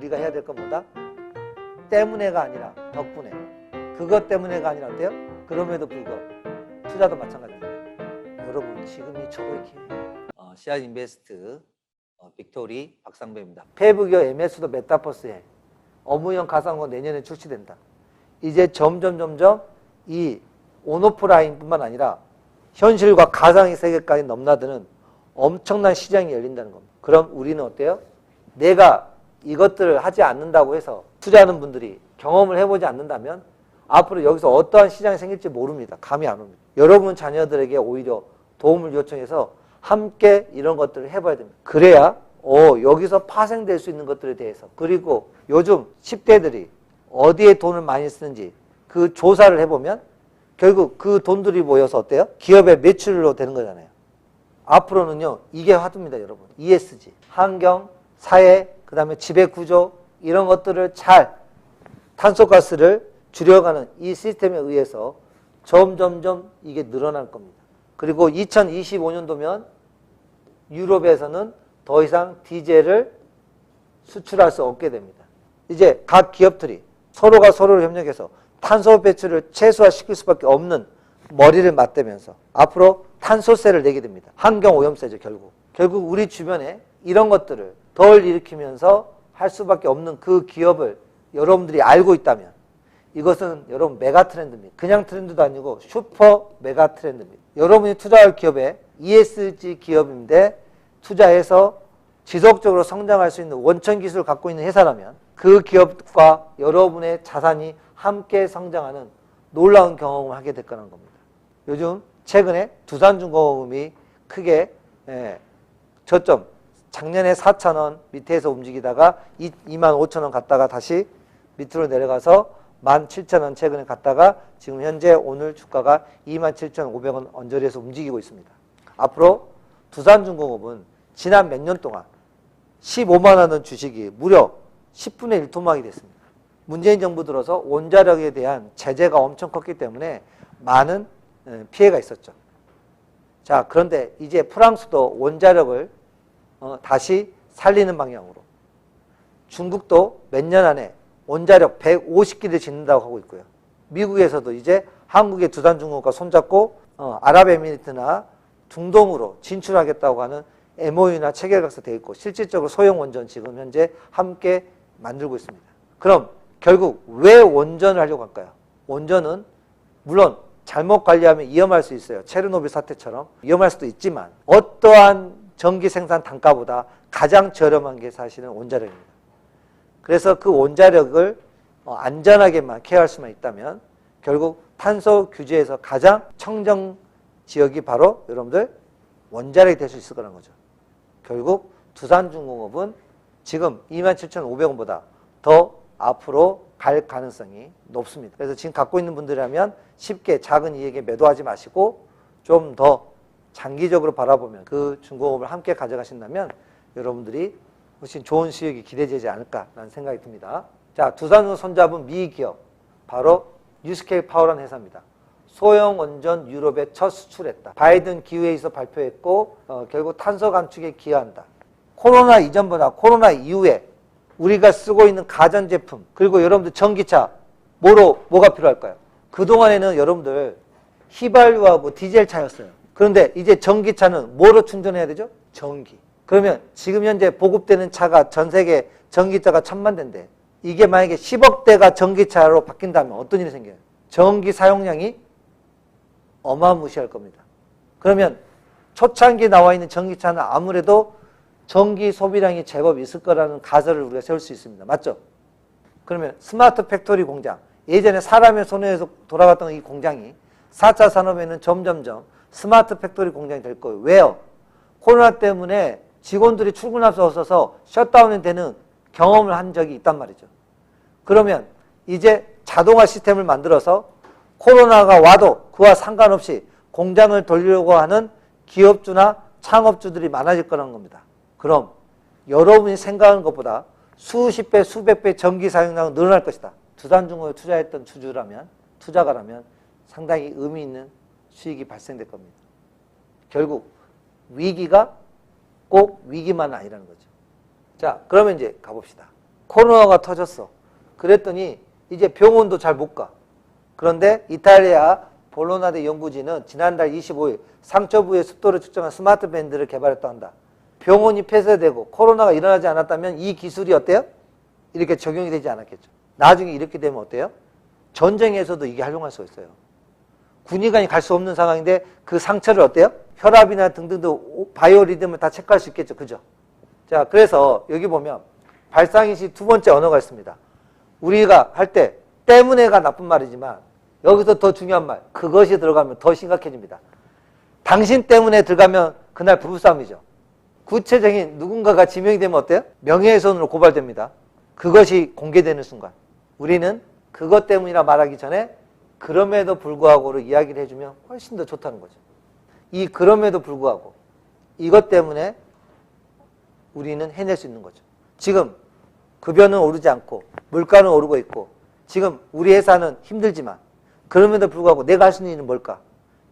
우리가 해야 될건 뭐다? 때문에가 아니라 덕분에. 그것 때문에가 아니라 어때요? 그럼에도 불구하고 투자도 마찬가지입니다. 여러분 지금이 최고의 기회예요. 어, 시아 인베스트 어, 빅토리 박상배입니다. 페이브기어 MS도 메타버스에 업무형 가상화 내년에 출시된다. 이제 점점 점점 이 온오프라인뿐만 아니라 현실과 가상의 세계까지 넘나드는 엄청난 시장이 열린다는 겁니다. 그럼 우리는 어때요? 내가 이것들을 하지 않는다고 해서 투자하는 분들이 경험을 해보지 않는다면 앞으로 여기서 어떠한 시장이 생길지 모릅니다. 감이 안 옵니다. 여러분 자녀들에게 오히려 도움을 요청해서 함께 이런 것들을 해봐야 됩니다. 그래야 어, 여기서 파생될 수 있는 것들에 대해서 그리고 요즘 10대들이 어디에 돈을 많이 쓰는지 그 조사를 해보면 결국 그 돈들이 모여서 어때요? 기업의 매출로 되는 거잖아요. 앞으로는요, 이게 화두입니다, 여러분. ESG. 환경, 사회, 그 다음에 지배 구조, 이런 것들을 잘 탄소가스를 줄여가는 이 시스템에 의해서 점점점 이게 늘어날 겁니다. 그리고 2025년도면 유럽에서는 더 이상 디젤을 수출할 수 없게 됩니다. 이제 각 기업들이 서로가 서로를 협력해서 탄소 배출을 최소화시킬 수밖에 없는 머리를 맞대면서 앞으로 탄소세를 내게 됩니다. 환경 오염세죠, 결국. 결국 우리 주변에 이런 것들을 덜 일으키면서 할 수밖에 없는 그 기업을 여러분들이 알고 있다면 이것은 여러분 메가 트렌드입니다. 그냥 트렌드도 아니고 슈퍼 메가 트렌드입니다. 여러분이 투자할 기업에 ESG 기업인데 투자해서 지속적으로 성장할 수 있는 원천 기술을 갖고 있는 회사라면 그 기업과 여러분의 자산이 함께 성장하는 놀라운 경험을 하게 될 거라는 겁니다. 요즘 최근에 두산중공업이 크게 예, 저점 작년에 4천 원 밑에서 움직이다가 2만 5천 원 갔다가 다시 밑으로 내려가서 1만 7천 원 최근에 갔다가 지금 현재 오늘 주가가 2만 7천 5백 원 언저리에서 움직이고 있습니다. 앞으로 두산중공업은 지난 몇 년 동안 15만 원은 주식이 무려 10분의 1 토막이 됐습니다. 문재인 정부 들어서 원자력에 대한 제재가 엄청 컸기 때문에 많은 예, 피해가 있었죠. 자, 그런데 이제 프랑스도 원자력을 어, 다시 살리는 방향으로 중국도 몇 년 안에 원자력 150기를 짓는다고 하고 있고요. 미국에서도 이제 한국의 두산중공업과 손잡고 어, 아랍에미리트나 중동으로 진출하겠다고 하는 MOU나 체결각서 돼 있고 실질적으로 소형 원전 지금 현재 함께 만들고 있습니다. 그럼 결국 왜 원전을 하려고 할까요? 원전은 물론 잘못 관리하면 위험할 수 있어요. 체르노빌 사태처럼 위험할 수도 있지만 어떠한 전기 생산 단가보다 가장 저렴한 게 사실은 원자력입니다. 그래서 그 원자력을 어, 안전하게만 케어할 수만 있다면 결국 탄소 규제에서 가장 청정 지역이 바로 여러분들 원자력이 될 수 있을 거라는 거죠. 결국 두산중공업은 지금 27,500원보다 더 앞으로 갈 가능성이 높습니다. 그래서 지금 갖고 있는 분들이라면 쉽게 작은 이익에 매도하지 마시고 좀더 장기적으로 바라보면 그 중공업을 함께 가져가신다면 여러분들이 훨씬 좋은 수익이 기대되지 않을까라는 생각이 듭니다. 자, 두산을 손잡은 미 기업 바로 뉴스케일 파워라는 회사입니다. 소형 원전 유럽에 첫 수출했다. 바이든 기후회의에서 발표했고 어, 결국 탄소 감축에 기여한다. 코로나 이전보다 코로나 이후에 우리가 쓰고 있는 가전제품 그리고 여러분들 전기차 뭐로 뭐가 필요할까요? 그동안에는 여러분들 휘발유하고 디젤 차였어요. 그런데 이제 전기차는 뭐로 충전해야 되죠? 전기. 그러면 지금 현재 보급되는 차가 전 세계 전기차가 천만 대인데 이게 만약에 10억 대가 전기차로 바뀐다면 어떤 일이 생겨요? 전기 사용량이 어마무시할 겁니다. 그러면 초창기 나와 있는 전기차는 아무래도 전기 소비량이 제법 있을 거라는 가설을 우리가 세울 수 있습니다. 맞죠? 그러면 스마트 팩토리 공장, 예전에 사람의 손에서 돌아갔던 이 공장이 4차 산업에는 점점점 스마트 팩토리 공장이 될 거예요. 왜요? 코로나 때문에 직원들이 출근할 수 없어서 셧다운이 되는 경험을 한 적이 있단 말이죠. 그러면 이제 자동화 시스템을 만들어서 코로나가 와도 그와 상관없이 공장을 돌리려고 하는 기업주나 창업주들이 많아질 거라는 겁니다. 그럼 여러분이 생각하는 것보다 수십 배, 수백 배 전기 사용량은 늘어날 것이다. 두산중공에 투자했던 주주라면, 투자가라면 상당히 의미 있는 수익이 발생될 겁니다. 결국 위기가 꼭 위기만은 아니라는 거죠. 자, 그러면 이제 가봅시다. 코로나가 터졌어. 그랬더니 이제 병원도 잘 못 가. 그런데 이탈리아 볼로나데 연구진은 지난달 25일 상처 부의 습도를 측정한 스마트 밴드를 개발했다 한다. 병원이 폐쇄되고 코로나가 일어나지 않았다면 이 기술이 어때요? 이렇게 적용이 되지 않았겠죠. 나중에 이렇게 되면 어때요? 전쟁에서도 이게 활용할 수가 있어요. 군의관이 갈 수 없는 상황인데 그 상처를 어때요? 혈압이나 등등등 바이오 리듬을 다 체크할 수 있겠죠. 그죠? 자, 그래서 여기 보면 발상인식 두 번째 언어가 있습니다. 우리가 할 때 때문에가 나쁜 말이지만 여기서 더 중요한 말 그것이 들어가면 더 심각해집니다. 당신 때문에 들어가면 그날 부부싸움이죠. 구체적인 누군가가 지명이 되면 어때요? 명예훼손으로 고발됩니다. 그것이 공개되는 순간 우리는 그것 때문이라 말하기 전에 그럼에도 불구하고로 이야기를 해주면 훨씬 더 좋다는 거죠. 이 그럼에도 불구하고 이것 때문에 우리는 해낼 수 있는 거죠. 지금 급여는 오르지 않고 물가는 오르고 있고 지금 우리 회사는 힘들지만 그럼에도 불구하고 내가 할 수 있는 일은 뭘까?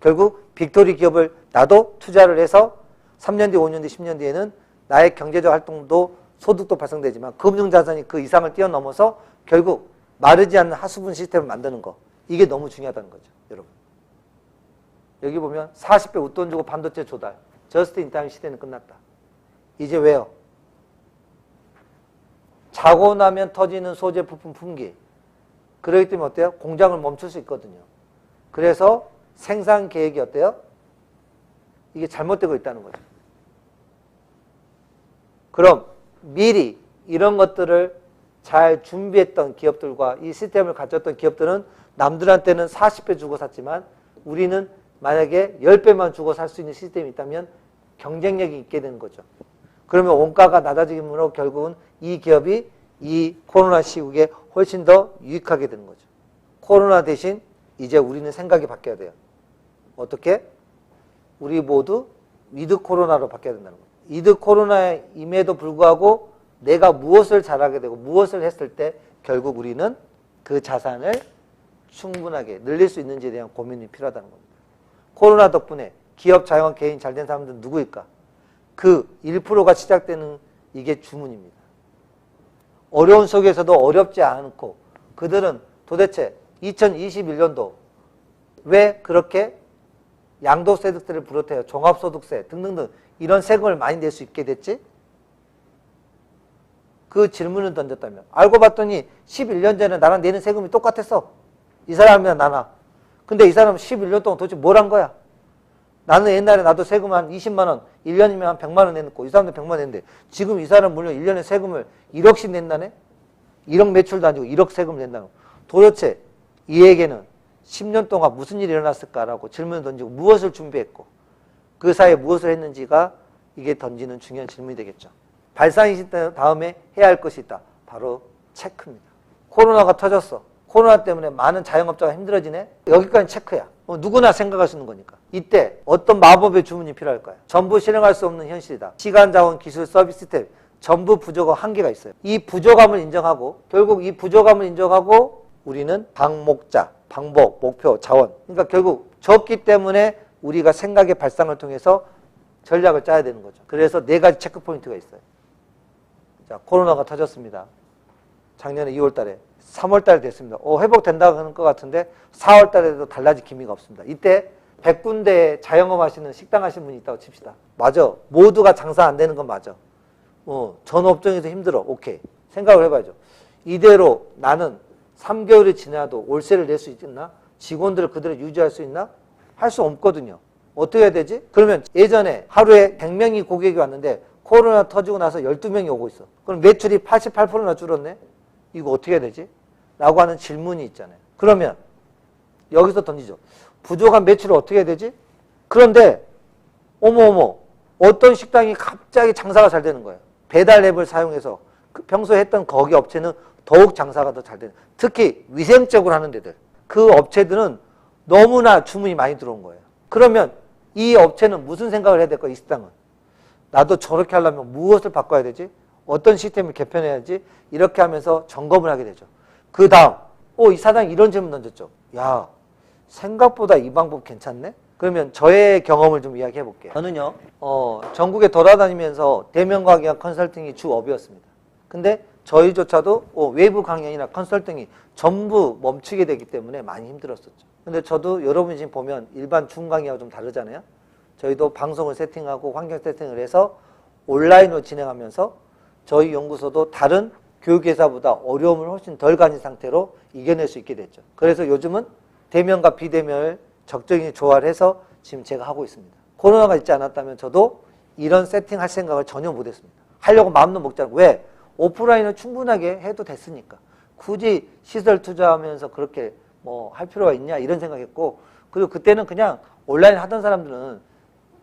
결국 빅토리 기업을 나도 투자를 해서 3년 뒤, 5년 뒤, 10년 뒤에는 나의 경제적 활동도 소득도 발생되지만 금융자산이 그 이상을 뛰어넘어서 결국 마르지 않는 하수분 시스템을 만드는 거 이게 너무 중요하다는 거죠 여러분 여기 보면 40배 웃돈 주고 반도체 조달 저스트 인타임 시대는 끝났다 이제 왜요? 자고 나면 터지는 소재 부품 품귀 그렇기 때문에 어때요? 공장을 멈출 수 있거든요 그래서 생산 계획이 어때요? 이게 잘못되고 있다는 거죠 그럼 미리 이런 것들을 잘 준비했던 기업들과 이 시스템을 가졌던 기업들은 남들한테는 40배 주고 샀지만 우리는 만약에 10배만 주고 살 수 있는 시스템이 있다면 경쟁력이 있게 되는 거죠. 그러면 원가가 낮아지므로 결국은 이 기업이 이 코로나 시국에 훨씬 더 유익하게 되는 거죠. 코로나 대신 이제 우리는 생각이 바뀌어야 돼요. 어떻게? 우리 모두 위드 코로나로 바뀌어야 된다는 거예요. 위드 코로나임에도 불구하고 내가 무엇을 잘하게 되고 무엇을 했을 때 결국 우리는 그 자산을 충분하게 늘릴 수 있는지에 대한 고민이 필요하다는 겁니다. 코로나 덕분에 기업, 자영업, 개인 잘 된 사람들은 누구일까? 그 1%가 시작되는 이게 주문입니다. 어려운 속에서도 어렵지 않고 그들은 도대체 2021년도 왜 그렇게 양도세득세를 비롯해요. 종합소득세 등등등 이런 세금을 많이 낼 수 있게 됐지? 그 질문을 던졌다면 알고 봤더니 11년 전에 나랑 내는 세금이 똑같았어. 이 사람이나 나나. 근데 이 사람은 11년 동안 도대체 뭘 한 거야? 나는 옛날에 나도 세금 한 20만 원, 1년이면 한 100만 원 냈고 이 사람도 100만 원 냈는데 지금 이 사람 물론 1년에 세금을 1억씩 낸다네? 1억 매출도 아니고 1억 세금을 낸다는 거. 도대체 이에게는 10년 동안 무슨 일이 일어났을까라고 질문을 던지고 무엇을 준비했고 그 사이에 무엇을 했는지가 이게 던지는 중요한 질문이 되겠죠. 발상이신 다음에 해야 할 것이 있다. 바로 체크입니다. 코로나가 터졌어. 코로나 때문에 많은 자영업자가 힘들어지네. 여기까지 체크야. 뭐 누구나 생각할 수 있는 거니까. 이때 어떤 마법의 주문이 필요할까요? 전부 실행할 수 없는 현실이다. 시간, 자원, 기술, 서비스 스텝 전부 부족한 한계가 있어요. 이 부족함을 인정하고 결국 이 부족함을 인정하고 우리는 방목자, 방법, 목표, 자원. 그러니까 결국 적기 때문에 우리가 생각의 발상을 통해서 전략을 짜야 되는 거죠. 그래서 네 가지 체크 포인트가 있어요. 자, 코로나가 터졌습니다. 작년에 2월 달에. 3월 달에 됐습니다. 어, 회복된다고 하는 것 같은데 4월 달에도 달라질 기미가 없습니다. 이때 100군데 자영업 하시는 식당 하시는 분이 있다고 칩시다. 맞아. 모두가 장사 안 되는 건 맞아. 어, 전 업종에서 힘들어. 오케이. 생각을 해봐야죠. 이대로 나는 3개월이 지나도 월세를 낼 수 있나? 직원들을 그대로 유지할 수 있나? 할 수 없거든요. 어떻게 해야 되지? 그러면 예전에 하루에 100명이 고객이 왔는데 코로나 터지고 나서 12명이 오고 있어. 그럼 매출이 88%나 줄었네? 이거 어떻게 해야 되지? 라고 하는 질문이 있잖아요. 그러면 여기서 던지죠. 부족한 매출을 어떻게 해야 되지? 그런데 어머어머 어떤 식당이 갑자기 장사가 잘 되는 거예요. 배달 앱을 사용해서 그 평소에 했던 거기 업체는 더욱 장사가 더 잘 되는 특히 위생적으로 하는 데들 그 업체들은 너무나 주문이 많이 들어온 거예요. 그러면 이 업체는 무슨 생각을 해야 될까? 이 식당은 나도 저렇게 하려면 무엇을 바꿔야 되지? 어떤 시스템을 개편해야지? 이렇게 하면서 점검을 하게 되죠. 그 다음, 어, 이 사장이 이런 질문 던졌죠. 야, 생각보다 이 방법 괜찮네? 그러면 저의 경험을 좀 이야기해 볼게요. 저는요, 어, 전국에 돌아다니면서 대면과학 컨설팅이 주 업이었습니다. 근데 저희조차도 어, 외부 강연이나 컨설팅이 전부 멈추게 되기 때문에 많이 힘들었었죠. 근데 저도 여러분이 지금 보면 일반 중 강의하고 좀 다르잖아요. 저희도 방송을 세팅하고 환경 세팅을 해서 온라인으로 진행하면서 저희 연구소도 다른 교육회사보다 어려움을 훨씬 덜 가진 상태로 이겨낼 수 있게 됐죠. 그래서 요즘은 대면과 비대면을 적정히 조화해서 지금 제가 하고 있습니다. 코로나가 있지 않았다면 저도 이런 세팅 할 생각을 전혀 못했습니다. 하려고 마음도 먹지 않고 왜? 오프라인을 충분하게 해도 됐으니까 굳이 시설 투자하면서 그렇게 뭐 할 필요가 있냐 이런 생각했고 그리고 그때는 그냥 온라인 하던 사람들은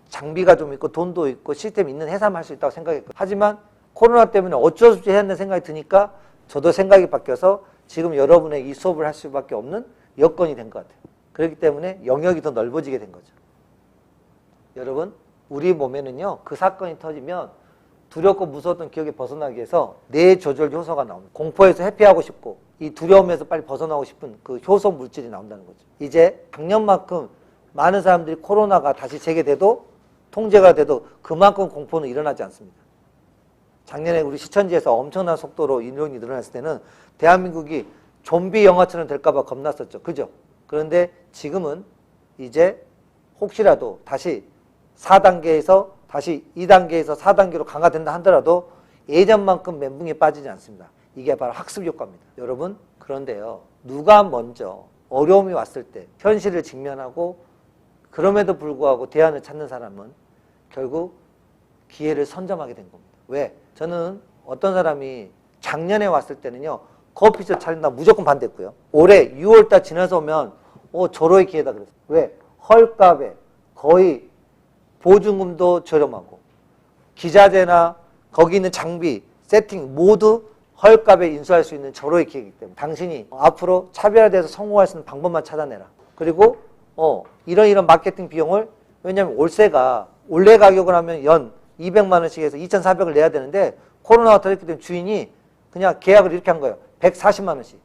장비가 좀 있고 돈도 있고 시스템 있는 회사만 할 수 있다고 생각했고 하지만 코로나 때문에 어쩔 수 없이 해야 한다는 생각이 드니까 저도 생각이 바뀌어서 지금 여러분의 이 수업을 할 수밖에 없는 여건이 된 것 같아요. 그렇기 때문에 영역이 더 넓어지게 된 거죠. 여러분, 우리 몸에는요, 그 사건이 터지면 두렵고 무서웠던 기억에 벗어나기 위해서 뇌 조절 효소가 나옵니다. 공포에서 회피하고 싶고 이 두려움에서 빨리 벗어나고 싶은 그 효소 물질이 나온다는 거죠. 이제 작년만큼 많은 사람들이 코로나가 다시 재개돼도 통제가 돼도 그만큼 공포는 일어나지 않습니다. 작년에 우리 시천지에서 엄청난 속도로 인원이 늘어났을 때는 대한민국이 좀비 영화처럼 될까봐 겁났었죠. 그죠? 그런데 지금은 이제 혹시라도 다시 4단계에서 다시 2단계에서 4단계로 강화된다 하더라도 예전만큼 멘붕에 빠지지 않습니다. 이게 바로 학습 효과입니다. 여러분, 그런데요. 누가 먼저 어려움이 왔을 때 현실을 직면하고 그럼에도 불구하고 대안을 찾는 사람은 결국 기회를 선점하게 된 겁니다. 왜? 저는 어떤 사람이 작년에 왔을 때는요, 커피숍 차린다 무조건 반대했고요. 올해 6월달 지나서 오면, 어, 절호의 기회다 그랬어요. 왜? 헐값에 거의 보증금도 저렴하고, 기자재나 거기 있는 장비, 세팅 모두 헐값에 인수할 수 있는 절호의 기회이기 때문에 당신이 앞으로 차별화돼서 성공할 수 있는 방법만 찾아내라. 그리고 어 이런 이런 마케팅 비용을 왜냐하면 월세가 원래 가격을 하면 연 200만 원씩 해서 2,400을 내야 되는데 코로나가 터졌기 때문에 주인이 그냥 계약을 이렇게 한 거예요. 140만 원씩.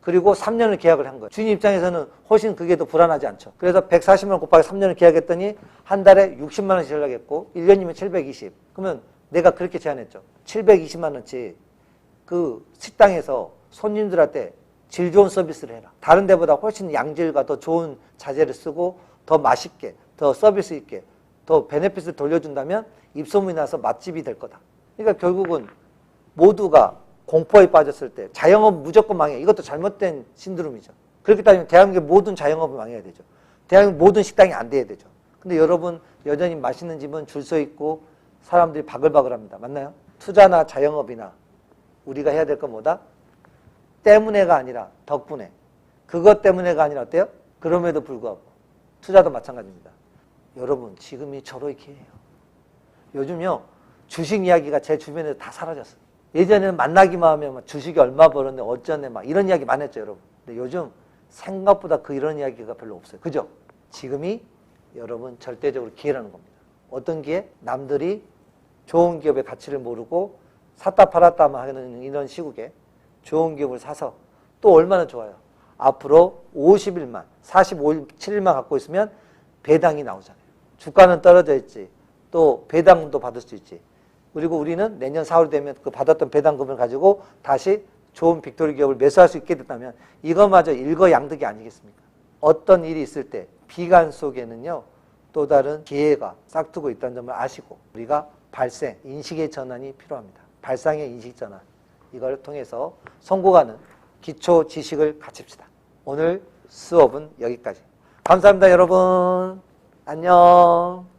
그리고 3년을 계약을 한 거예요. 주인 입장에서는 훨씬 그게 더 불안하지 않죠. 그래서 140만 원 곱하기 3년을 계약했더니 한 달에 60만 원씩 연락했고 1년이면 720. 그러면 내가 그렇게 제안했죠. 720만 원치 그 식당에서 손님들한테 질 좋은 서비스를 해라. 다른 데보다 훨씬 양질과 더 좋은 자재를 쓰고 더 맛있게, 더 서비스 있게, 더 베네핏을 돌려준다면 입소문이 나서 맛집이 될 거다. 그러니까 결국은 모두가 공포에 빠졌을 때 자영업 무조건 망해. 이것도 잘못된 신드롬이죠. 그렇기 때문에 대한민국 모든 자영업이 망해야 되죠. 대한민국 모든 식당이 안 돼야 되죠. 근데 여러분 여전히 맛있는 집은 줄 서 있고 사람들이 바글바글합니다. 맞나요? 투자나 자영업이나 우리가 해야 될 건 뭐다? 때문에가 아니라 덕분에. 그것 때문에가 아니라 어때요? 그럼에도 불구하고. 투자도 마찬가지입니다. 여러분, 지금이 절호의 기회예요. 요즘요, 주식 이야기가 제 주변에서 다 사라졌어요. 예전에는 만나기만 하면 막 주식이 얼마 벌었네, 어쩌네, 막 이런 이야기 많이 했죠, 여러분. 근데 요즘 생각보다 그 이런 이야기가 별로 없어요. 그죠? 지금이 여러분 절대적으로 기회라는 겁니다. 어떤 기회? 남들이 좋은 기업의 가치를 모르고 샀다 팔았다만 하는 이런 시국에 좋은 기업을 사서 또 얼마나 좋아요. 앞으로 50일만, 45일, 7일만 갖고 있으면 배당이 나오잖아요. 주가는 떨어져 있지. 또 배당도 받을 수 있지. 그리고 우리는 내년 4월 되면 그 받았던 배당금을 가지고 다시 좋은 빅토리 기업을 매수할 수 있게 됐다면 이것마저 일거양득이 아니겠습니까? 어떤 일이 있을 때 비관 속에는요 또 다른 기회가 싹두고 있다는 점을 아시고 우리가 발생, 인식의 전환이 필요합니다. 발상의 인식 전환. 이걸 통해서 성공하는 기초 지식을 갖춥시다. 오늘 수업은 여기까지. 감사합니다, 여러분. 안녕.